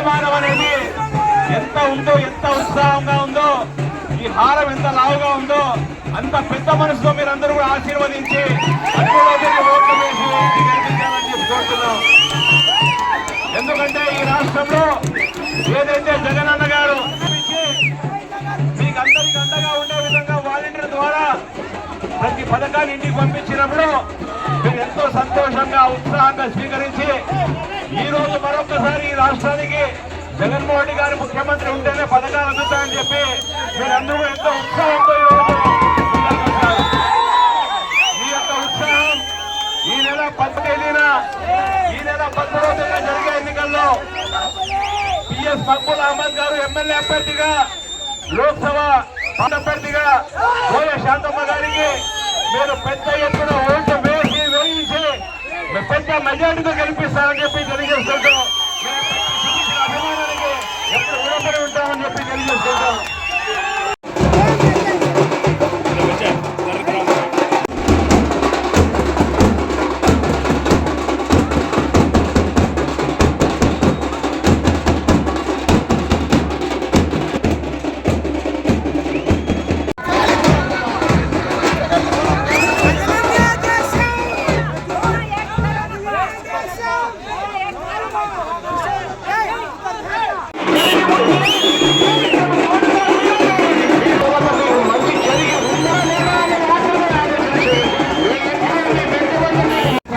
అభిమానం అనేది ఎంత ఉందో ఎంత ఉత్సాహంగా ఉందో ఈ హారం ఎంత లావుగా ఉందో అంత పెద్ద మనసుతో అందరూ కూడా ఆశీర్వదించి అన్ని ఓట్లు వేసి గెలిపించాలని చెప్పి కోరుతున్నాం. ఎందుకంటే ఈ రాష్ట్రంలో ఏదైతే జగనన్న గారు మీకు అందరికి అండగా ఉండే విధంగా వాలంటీర్ ద్వారా ప్రతి పథకాన్ని ఇంటికి పంపించినప్పుడు మీరు ఎంతో సంతోషంగా ఉత్సాహంగా స్వీకరించి ఈ రోజు మరొకసారి ఈ రాష్ట్రాన్ని జగన్మోహన్ రెడ్డి గారు ముఖ్యమంత్రి ఉంటేనే పథకాలు అందుతాయని చెప్పి మీరందరూ ఎంతో ఉత్సాహంతో మీ యొక్క ఉత్సాహం ఈ నెల పది ఈ నెల పద్దెనిమిదో తేదీన జరిగే ఎన్నికల్లో పిఎస్ మక్బుల్ అహ్మద్ గారు ఎమ్మెల్యే అభ్యర్థిగా లోక్సభ అభ్యర్థిగా కోయ శాంతమ్మ గారికి మీరు పెద్ద ఎత్తున ఓట్లు వేసి వేయించి పెద్ద మెజార్టీతో కనిపిస్తారని చెప్పి తెలియజేస్తుంటాం ఉంటామని చెప్పి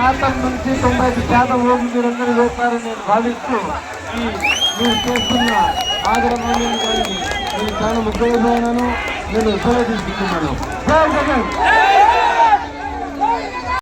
శాతం నుంచి తొంభై ఐదు శాతం ఓట్లు మీరందరూ వేస్తారని నేను భావిస్తూ ఈ మీరు చేస్తున్న ఆదరణ గారికి నేను చాలా ముఖ్యమైపోయినాను నేను సెలవు తీసుకుంటున్నాను.